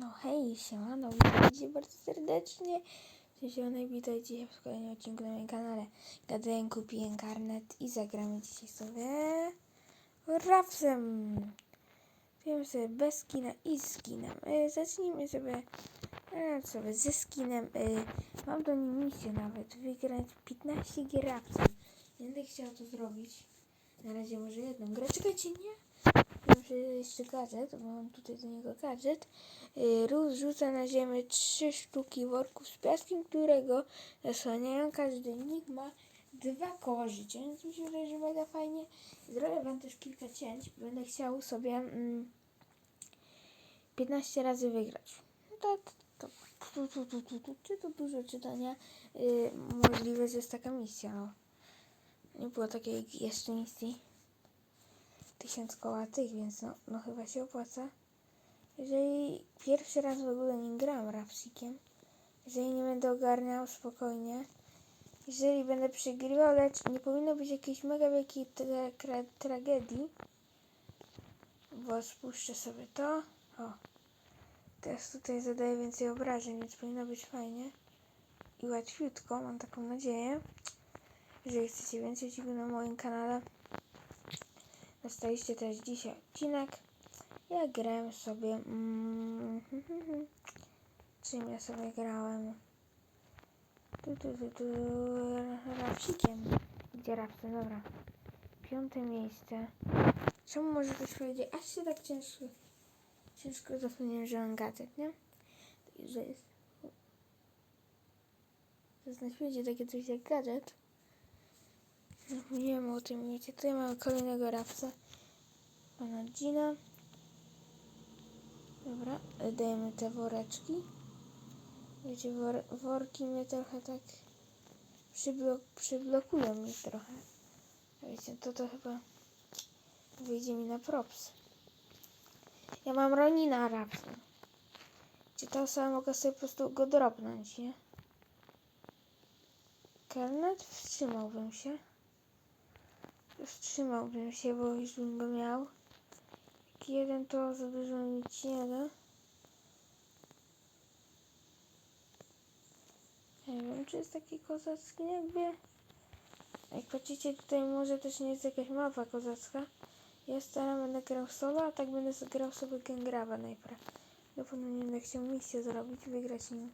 No hej, siemano, witajcie bardzo serdecznie. Siemano, witajcie w kolejnym odcinku na moim kanale. Gadałem, kupiłem karnet i zagramy dzisiaj sobie Rapsem. Zajmiemy sobie bez skina i z. E, zacznijmy sobie, e, sobie ze skinem. E, mam do niej misję nawet, wygrać 15 gier Rapsem. Będę chciał to zrobić. Na razie może jedną grę. Czekajcie, nie? Muszę jeszcze gadżet, bo mam tutaj do niego gadżet. Yy, Róz rzuca na ziemię trzy sztuki worków z piaskiem, którego zasłaniają. Każdy nick ma dwa koła życia, więc mi się wydaje, że mega fajnie. Zrobię wam też kilka cięć. Będę chciał sobie mm, 15 razy wygrać. No to, to, to, to, to, to, to, czy to dużo czytania? Yy, możliwe, że jest taka misja. No. Nie było takiej jeszcze misji tysiąc koła tych, więc no, no chyba się opłaca. Jeżeli pierwszy raz w ogóle nie gram rapsikiem, jeżeli nie będę ogarniał spokojnie, jeżeli będę przegrywał, lecz nie powinno być jakiejś mega wielkiej tra tra tragedii, bo spuszczę sobie to. O, teraz tutaj zadaję więcej obrażeń, więc powinno być fajnie i łatwiutko, mam taką nadzieję. Jeżeli chcecie więcej odcinków na moim kanale, Dostaliście też dzisiaj odcinek. Ja grałem sobie. Mm, czym ja sobie grałem? Tu, tu, tu, tu, rapsikiem. Gdzie rapsy? Dobra. Piąte miejsce. Czemu może ktoś powiedzieć, aż się tak ciężko, ciężko zapomniałem, że mam gadżet, nie? Że jest. Na świecie takie coś jak gadżet. Zapomniałem o tym, wiecie. Tutaj mamy kolejnego rapsa. Pana Gina. Dobra, dajemy te woreczki. Wiecie, wor, worki mnie trochę tak przyblok, przyblokują mnie trochę. Wiecie, to to chyba wyjdzie mi na props. Ja mam Ronina rapsa. Czy to osoba mogę sobie po prostu go dropnąć, nie? Karnet wstrzymałbym się. Wstrzymałbym się, bo już bym go miał. Jeden to za dużo nic nie da. Nie wiem, czy jest taki kozacki jakby. Jak patrzycie, tutaj może też nie jest jakaś mapa kozacka. Ja staram będę grał solo, a tak będę grał sobie Gengraba najpierw. Dopóki będę chciał misję zrobić, wygrać nim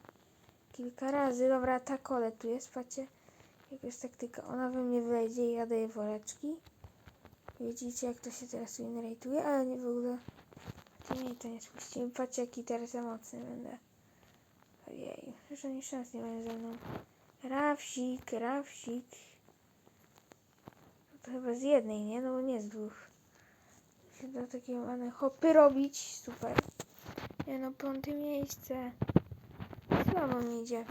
kilka razy. Dobra, ta kole tu jest, patrzcie. Jak jest taktyka, ona we mnie wejdzie i ja daję woreczki. Widzicie jak to się teraz winrate'uje, ale nie w ogóle. Ty mnie to nie spuścimy. Patrzcie jaki teraz mocny będę. Ojej, że oni szans nie mają ze mną. Rafsik, Rafsik. No to chyba z jednej, nie? No bo nie z dwóch. Da takie ładne hopy robić. Super. Nie no, piąte miejsce. Słabo mi idzie.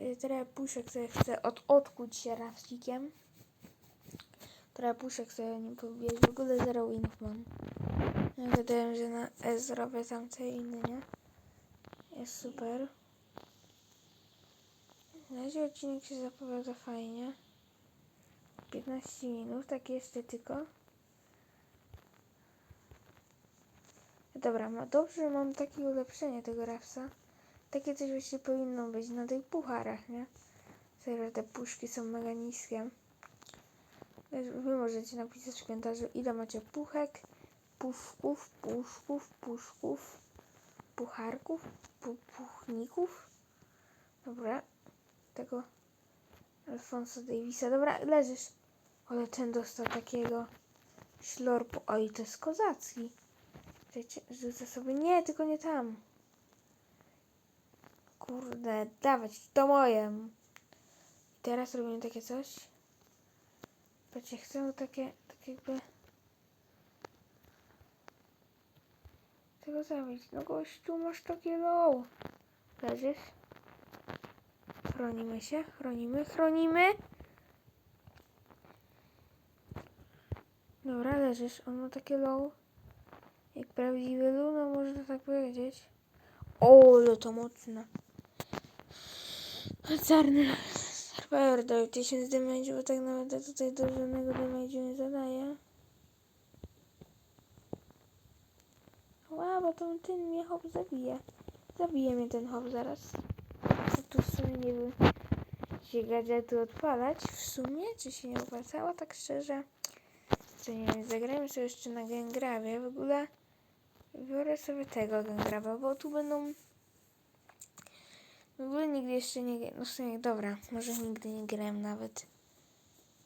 Y, Trochę puszek sobie chcę od, odkuć się rafcikiem. Trochę puszek sobie nie pobijać. W ogóle zero winów mam. Ja Wydaje mi się, że na S zrobię tam co inne, nie? Jest super. Na razie odcinek się zapowiada fajnie. 15 minut, tak jeszcze tylko. Dobra, ma, dobrze, że mam takie ulepszenie tego rafsa. Takie coś właśnie powinno być na tych pucharach, nie? Serio, te puszki są mega niskie. Wy możecie napisać w komentarzu, ile macie puchek, puszków, puszków, puszków, pucharków, pu puchników. Dobra, tego Alfonso Davisa. Dobra, leżysz. Ale ten dostał takiego ślorpu. Oj, to jest kozacki. Rzucę sobie. Nie, tylko nie tam. Kurde, dawać, to moje. Teraz robimy takie coś. Patrzcie, chcę takie, tak jakby... Tego zabić. No gościu, masz takie low. Leżysz? Chronimy się, chronimy, chronimy. Dobra, leżysz. On ma takie low. Jak prawdziwy low, no można tak powiedzieć. O, to mocne. Czarny. Survivor dał 1000 damage, bo tak naprawdę tutaj do żadnego damage'u nie zadaje. Ła, bo to ten mnie hop zabije. Zabije mnie ten hop zaraz. No tu w sumie nie wiem, się gadżety odpalać w sumie, czy się nie opłacało, tak szczerze. Co nie wiem, zagrajmy sobie jeszcze na Gengrawie. W ogóle biorę sobie tego Gengraba, bo tu będą... W ogóle nigdy jeszcze nie... No w sumie, dobra, może nigdy nie grałem nawet.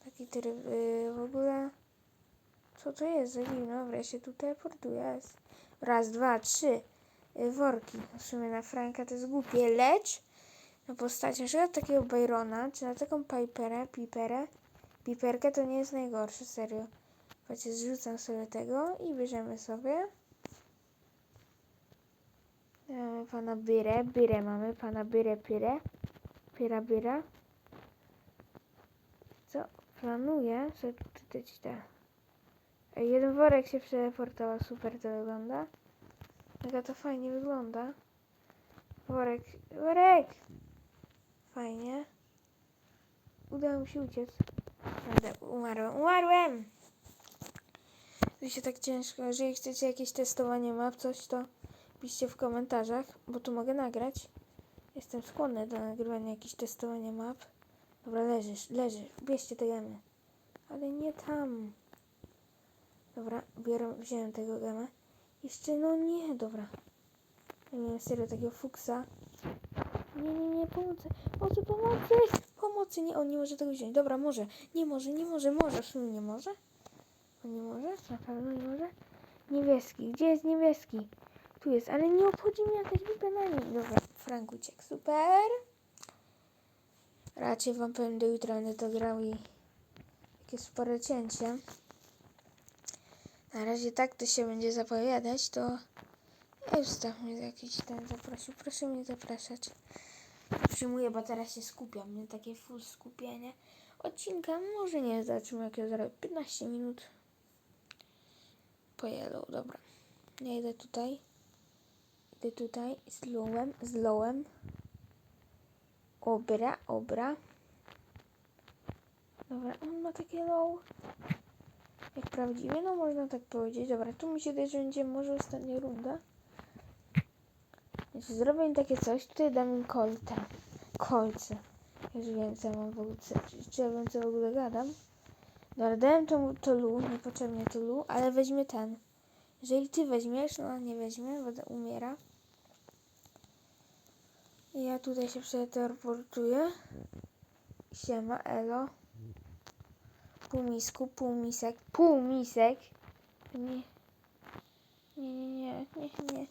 Taki tryb... Yy, w ogóle... Co to jest za ja się tu teleportuję. Raz, dwa, trzy y, worki. W sumie na Franka to jest głupie, lecz na postaci na takiego Byrona, czy na taką Piperę, Piperę, Piperkę to nie jest najgorsze, serio. Patrzcie, zrzucam sobie tego i bierzemy sobie. Mamy pana Byrę, Byrę mamy, pana Byrę, Pyrę, Pyra, Byra. Co? Planuję, tutaj te. Jeden worek się przeteleportował, super to wygląda. Mega to fajnie wygląda. Worek, worek! Fajnie. Udało mi się uciec. Prawda, umarłem, umarłem! Się tak ciężko. Jeżeli chcecie jakieś testowanie map, coś to piszcie w komentarzach, bo tu mogę nagrać. Jestem skłonny do nagrywania jakichś testowania map. Dobra, leżysz, leżysz. Bierzcie te gemy. Ale nie tam. Dobra, biorę, wziąłem tego gema. Jeszcze, no nie, dobra. Ja miałem serio takiego fuksa. Nie, nie, nie, pomocy, pomocy, pomocy, pomocy, nie, on nie może tego wziąć. Dobra, może, nie może, nie może, może, w nie może. On nie może, na pewno nie może. Niebieski, gdzie jest niebieski? Tu jest, ale nie obchodzi mnie jakaś biblia na nim. Dobra, Frank uciekł, super. Raczej wam powiem, do jutra będę to grał i takie spore cięcie. Na razie tak to się będzie zapowiadać, to Ustaw mnie jakiś ten zaprosił. Proszę mnie zapraszać. Przyjmuję, bo teraz się skupiam. Nie takie full skupienie. Odcinka może nie zobaczymy jak ja zarobię. 15 minut. Po yellow, dobra. Ja idę tutaj. Idę tutaj z lowem, z lowem. Obra, obra. Dobra, on ma takie low. Jak prawdziwie, no można tak powiedzieć. Dobra, tu mi się wydaje, że będzie może ostatnia runda. Jeśli zrobię im takie coś, tutaj dam im kolce. Kolce. Już wiem, co mam w ogóle, czy ja wiem, co w ogóle gadam. Dobra, dałem to, to lu, niepotrzebnie to lu, ale weźmie ten. Jeżeli ty weźmiesz, no nie weźmie, bo umiera. I ja tutaj się przeteleportuję. Siema, elo. Półmisku, półmisek, półmisek. Nie. Nie, nie, nie, nie, nie.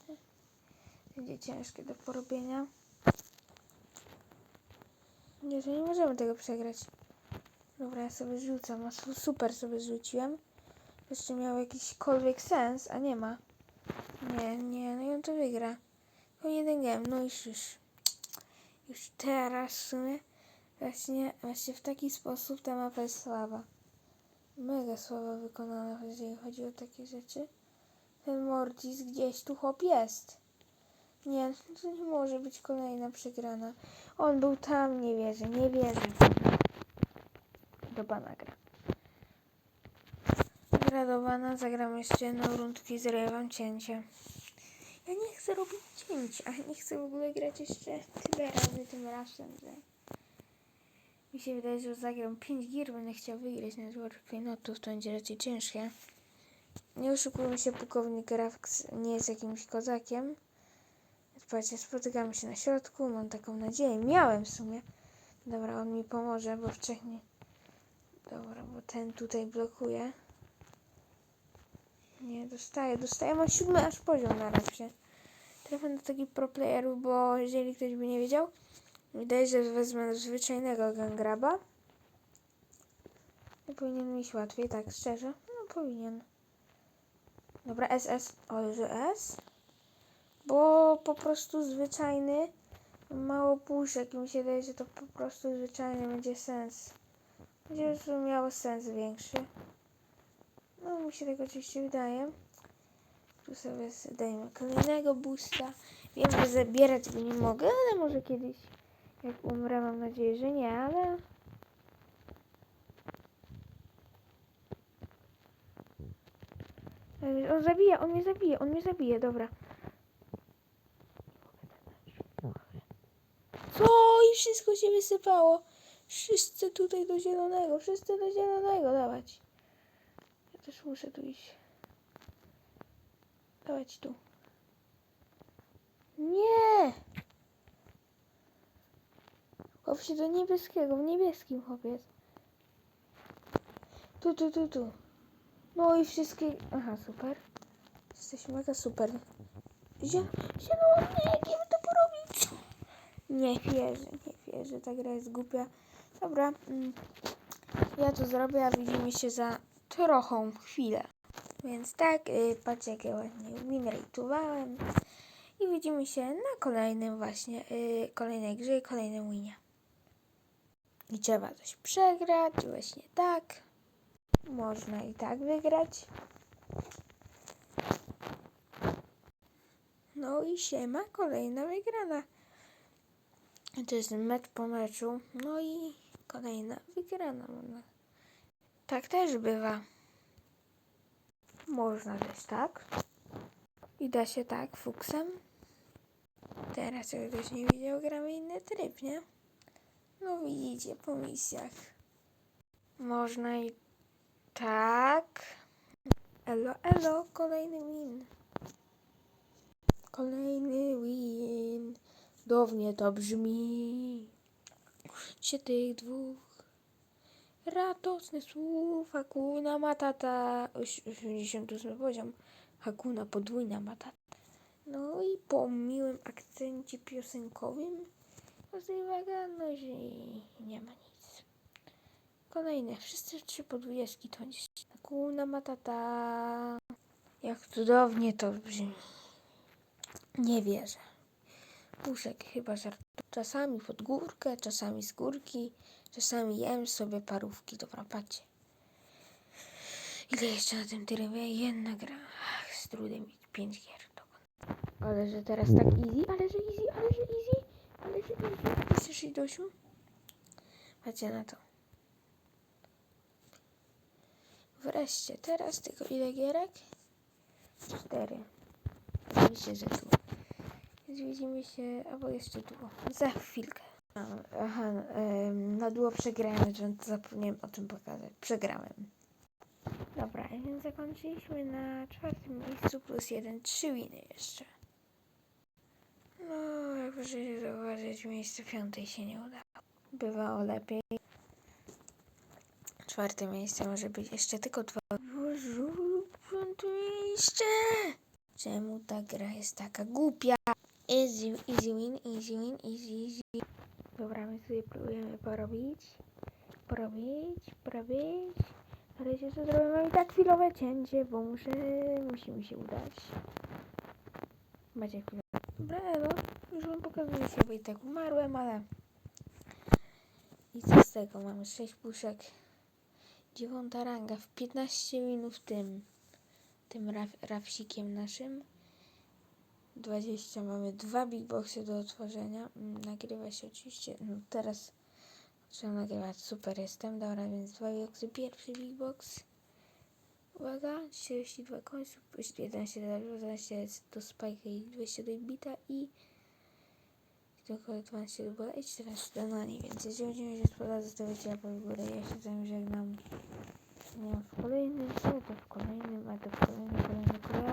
Będzie ciężkie do porobienia. Nie, że nie możemy tego przegrać. Dobra, ja sobie rzucam. Super sobie rzuciłem. Jeszcze miał jakiśkolwiek sens, a nie ma. Nie, nie, no i on to wygra. Tylko jeden game, no już już. Już teraz w sumie właśnie, właśnie w taki sposób ta mapa jest słaba. Mega słaba wykonana, jeżeli chodzi o takie rzeczy. Ten Mortis gdzieś tu chłop jest. Nie, to nie może być kolejna przegrana. On był tam, nie wierzę, nie wierzę. Do bana gra. Gra do bana, zagram jeszcze jedną rundkę i zrobię wam cięcie. Ja nie chcę robić cięć, a nie chcę w ogóle grać jeszcze tyle razy tym razem, że... Mi się wydaje, że zagram 5 gier, będę chciał wygrać na Dwarf Klejnotów, to będzie raczej ciężkie. Nie oszukujmy się, pułkownik Rax nie jest jakimś kozakiem. Słuchajcie, spotykamy się na środku, mam taką nadzieję. Miałem w sumie. Dobra, on mi pomoże, bo wcześniej... Dobra, bo ten tutaj blokuje. Nie, dostaję, dostaję. Mam siódmy aż poziom na razie. Trafię do takich pro playerów, bo jeżeli ktoś by nie wiedział, wydaje się, że wezmę zwyczajnego gangraba. I powinien mieć łatwiej, tak szczerze. No powinien. Dobra, SS. O, że S? bo po prostu zwyczajny mało puszek mi się wydaje, że to po prostu zwyczajny będzie sens. Będzie to miało sens większy. No mi się tak oczywiście wydaje. Tu sobie dajemy kolejnego busta. Wiem, że zabierać go nie mogę, ale może kiedyś jak umrę, mam nadzieję, że nie, ale... On zabija, on mnie zabije, on mnie zabije, dobra. Co? I wszystko się wysypało. Wszyscy tutaj do zielonego, wszyscy do zielonego dawać. Też muszę tu iść. Dawać tu. Nie! Chłop się do niebieskiego, w niebieskim chłopiec. Tu, tu, tu, tu. No i wszystkie... Aha, super. Jesteśmy mega super. Zie... Zielony, jak ja to porobić? Nie wierzę, nie wierzę, ta gra jest głupia. Dobra, mm, ja to zrobię, a widzimy się za trochę chwilę. Więc tak, y, patrzcie jak ja ładnie winrate'owałem. I widzimy się na kolejnym właśnie, y, kolejnej grze i kolejnym winie. I trzeba coś przegrać, właśnie tak. Można i tak wygrać. No i siema, kolejna wygrana. To jest mecz po meczu. No i kolejna wygrana. Można. Tak też bywa. Można też tak. I da się tak fuksem. Teraz jak ktoś nie widział, gramy inny tryb, nie? No widzicie po misjach. Można i tak. Elo, elo, kolejny win. Kolejny win. Downie to brzmi. Się tych dwóch radosnych słów. Hakuna Matata. Oś- 88 poziom. Hakuna podwójna Matata. No i po miłym akcencie piosenkowym uwaga, no że nie ma nic. Kolejne. Wszyscy trzy podwójeczki to dziś. Hakuna Matata. Jak cudownie to brzmi. Nie wierzę. Puszek chyba żartuje. Czasami pod górkę, czasami z górki, czasami jem sobie parówki. Dobra, patrzcie. Ile jeszcze na tym trybie? Jedna gra. Ach, z trudem i pięć gier. Dokąd. Ale że teraz tak easy, ale że easy, ale że easy, ale że easy. Chcesz iść, Dosiu? Patrzcie na to. Wreszcie, teraz tylko ile gierek? Cztery. Oczywiście, że tu. Więc widzimy się, albo jeszcze długo. Za chwilkę. Aha, na długo przegrałem, więc zapomniałem o tym pokazać. Przegrałem. Dobra, więc zakończyliśmy na czwartym miejscu plus jeden, trzy winy jeszcze. No, jak możecie zauważyć, miejsce piątej się nie udało. Bywało lepiej. Czwarte miejsce może być jeszcze tylko dwa. Bożu, piąte miejsce! Czemu ta gra jest taka głupia? Easy, easy win, easy win, easy, easy. Dobra, my sobie próbujemy porobić. Porobić, porobić. Ale co zrobimy i tak chwilowe cięcie, bo muszę, musi mi się udać. Macie chwilę. Dobra, elo. Już wam pokazuję bo i tak umarłem, ale... I co z tego? Mamy 6 puszek. Dziewiąta ranga w 15 minut tym. Tym raf, rafsikiem naszym. 20 mamy dwa big boxy do otworzenia. Mm, Nagrywa się oczywiście. No teraz trzeba nagrywać. Super jestem. Dobra, więc dwa big boxy. Pierwszy big box. Uwaga, 42 końców, 11 do 12 do spajka i 20 do bita i tylko 12 do bola i 14 do nani, więc jeżeli będziemy się spodobać, zostawiajcie łapę w górę, ja się z wami żegnam. Nie w kolejnym, co to w kolejnym, a to w kolejnym, kolejnym, kolejnym.